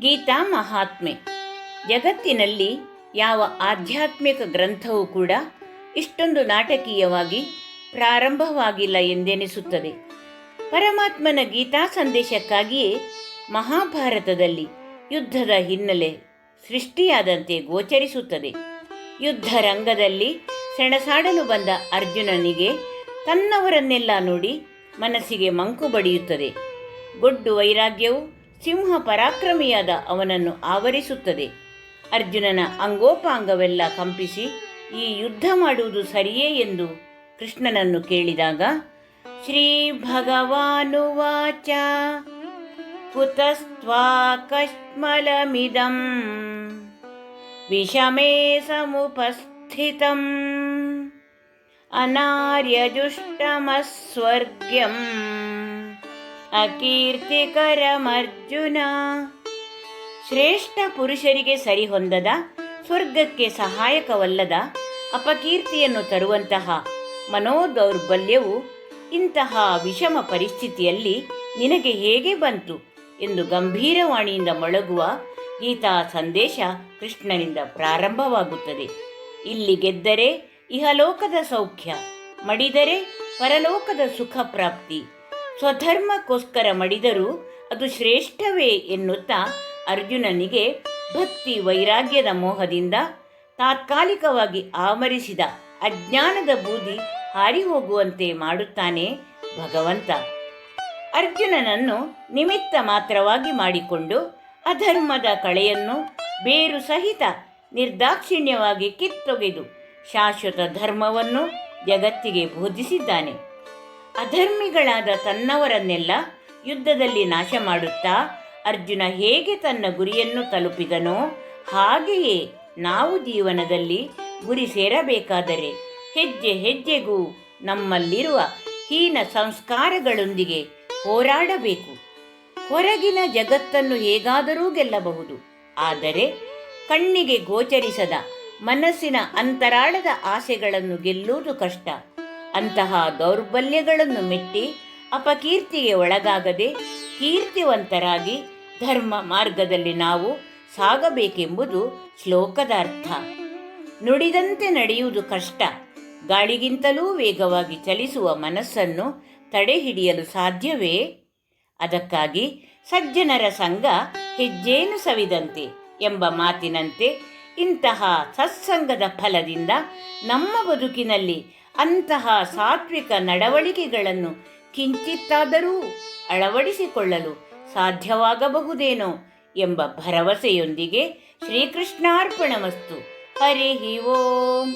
ಗೀತಾ ಮಹಾತ್ಮೆ. ಜಗತ್ತಿನಲ್ಲಿ ಯಾವ ಆಧ್ಯಾತ್ಮಿಕ ಗ್ರಂಥವೂ ಕೂಡ ಇಷ್ಟೊಂದು ನಾಟಕೀಯವಾಗಿ ಪ್ರಾರಂಭವಾಗಿಲ್ಲ ಎಂದೆನಿಸುತ್ತದೆ. ಪರಮಾತ್ಮನ ಗೀತಾ ಸಂದೇಶಕ್ಕಾಗಿಯೇ ಮಹಾಭಾರತದಲ್ಲಿ ಯುದ್ಧದ ಹಿನ್ನೆಲೆ ಸೃಷ್ಟಿಯಾದಂತೆ ಗೋಚರಿಸುತ್ತದೆ. ಯುದ್ಧ ರಂಗದಲ್ಲಿ ಸೆಣಸಾಡಲು ಬಂದ ಅರ್ಜುನನಿಗೆ ತನ್ನವರನ್ನೆಲ್ಲ ನೋಡಿ ಮನಸ್ಸಿಗೆ ಮಂಕು ಬಡಿಯುತ್ತದೆ. ಗೊಡ್ಡು ವೈರಾಗ್ಯವು ಸಿಂಹ ಪರಾಕ್ರಮಿಯಾದ ಅವನನ್ನು ಆವರಿಸುತ್ತದೆ. ಅರ್ಜುನನ ಅಂಗೋಪಾಂಗವೆಲ್ಲ ಕಂಪಿಸಿ ಈ ಯುದ್ಧ ಮಾಡುವುದು ಸರಿಯೇ ಎಂದು ಕೃಷ್ಣನನ್ನು ಕೇಳಿದಾಗ, ಶ್ರೀ ಭಗವಾನುವಾಚ, ಕುತಸ್ತ್ವಾ ಕಶ್ಮಲಮಿದಂ, ವಿಷಮೇ ಸಮುಪಸ್ಥಿತಂ ಅನಾರ್ಯಜುಷ್ಟಮಸ್ವರ್ಗ್ಯಂ ಅಕೀರ್ತಿಕರಮರ್ಜುನ. ಶ್ರೇಷ್ಠ ಪುರುಷರಿಗೆ ಸರಿಹೊಂದದ ಸ್ವರ್ಗಕ್ಕೆ ಸಹಾಯಕವಲ್ಲದ ಅಪಕೀರ್ತಿಯನ್ನು ತರುವಂತಹ ಮನೋದೌರ್ಬಲ್ಯವು ಇಂತಹ ವಿಷಮ ಪರಿಸ್ಥಿತಿಯಲ್ಲಿ ನಿನಗೆ ಹೇಗೆ ಬಂತು ಎಂದು ಗಂಭೀರವಾಣಿಯಿಂದ ಮೊಳಗುವ ಗೀತಾ ಸಂದೇಶ ಕೃಷ್ಣನಿಂದ ಪ್ರಾರಂಭವಾಗುತ್ತದೆ. ಇಲ್ಲಿ ಗೆದ್ದರೆ ಇಹಲೋಕದ ಸೌಖ್ಯ, ಮಡಿದರೆ ಪರಲೋಕದ ಸುಖ ಪ್ರಾಪ್ತಿ ಸ್ವಧರ್ಮಕ್ಕೋಸ್ಕರ ಮಡಿದರೂ ಅದು ಶ್ರೇಷ್ಠವೇ ಎನ್ನುತ್ತಾ ಅರ್ಜುನನಿಗೆ ಭಕ್ತಿ ವೈರಾಗ್ಯದ ಮೋಹದಿಂದ ತಾತ್ಕಾಲಿಕವಾಗಿ ಆಮರಿಸಿದ ಅಜ್ಞಾನದ ಬೂದಿ ಹಾರಿ ಹೋಗುವಂತೆ ಮಾಡುತ್ತಾನೆ ಭಗವಂತ. ಅರ್ಜುನನನ್ನು ನಿಮಿತ್ತ ಮಾತ್ರವಾಗಿ ಮಾಡಿಕೊಂಡು ಅಧರ್ಮದ ಕಳೆಯನ್ನು ಬೇರು ಸಹಿತ ನಿರ್ದಾಕ್ಷಿಣ್ಯವಾಗಿ ಕಿತ್ತೊಗೆದು ಶಾಶ್ವತ ಧರ್ಮವನ್ನು ಜಗತ್ತಿಗೆ ಬೋಧಿಸಿದ್ದಾನೆ. ಅಧರ್ಮಿಗಳಾದ ತನ್ನವರನ್ನೆಲ್ಲ ಯುದ್ಧದಲ್ಲಿ ನಾಶ ಮಾಡುತ್ತಾ ಅರ್ಜುನ ಹೇಗೆ ತನ್ನ ಗುರಿಯನ್ನು ತಲುಪಿದನೋ ಹಾಗೆಯೇ ನಾವು ಜೀವನದಲ್ಲಿ ಗುರಿ ಸೇರಬೇಕಾದರೆ ಹೆಜ್ಜೆ ಹೆಜ್ಜೆಗೂ ನಮ್ಮಲ್ಲಿರುವ ಹೀನ ಸಂಸ್ಕಾರಗಳೊಂದಿಗೆ ಹೋರಾಡಬೇಕು. ಹೊರಗಿನ ಜಗತ್ತನ್ನು ಹೇಗಾದರೂ ಗೆಲ್ಲಬಹುದು. ಆದರೆ ಕಣ್ಣಿಗೆ ಗೋಚರಿಸದ ಮನಸ್ಸಿನ ಅಂತರಾಳದ ಆಸೆಗಳನ್ನು ಗೆಲ್ಲುವುದು ಕಷ್ಟ. ಅಂತಹ ದೌರ್ಬಲ್ಯಗಳನ್ನು ಮೆಟ್ಟಿ ಅಪಕೀರ್ತಿಗೆ ಒಳಗಾಗದೆ ಕೀರ್ತಿವಂತರಾಗಿ ಧರ್ಮ ಮಾರ್ಗದಲ್ಲಿ ನಾವು ಸಾಗಬೇಕೆಂಬುದು ಶ್ಲೋಕದ ಅರ್ಥ ನುಡಿದಂತೆ ನಡೆಯುವುದು ಕಷ್ಟ. ಗಾಳಿಗಿಂತಲೂ ವೇಗವಾಗಿ ಚಲಿಸುವ ಮನಸ್ಸನ್ನು ತಡೆಹಿಡಿಯಲು ಸಾಧ್ಯವೇ? ಅದಕ್ಕಾಗಿ ಸಜ್ಜನರ ಸಂಘ ಹೆಜ್ಜೇನು ಸವಿದಂತೆ ಎಂಬ ಮಾತಿನಂತೆ ಇಂತಹ ಸತ್ಸಂಗದ ಫಲದಿಂದ ನಮ್ಮ ಬದುಕಿನಲ್ಲಿ ಅಂತಹ ಸಾತ್ವಿಕ ನಡವಳಿಕೆಗಳನ್ನು ಕಿಂಚಿತ್ತಾದರೂ ಅಳವಡಿಸಿಕೊಳ್ಳಲು ಸಾಧ್ಯವಾಗಬಹುದೇನೋ ಎಂಬ ಭರವಸೆಯೊಂದಿಗೆ ಶ್ರೀಕೃಷ್ಣಾರ್ಪಣಮಸ್ತು. ಹರಿ ಓಂ.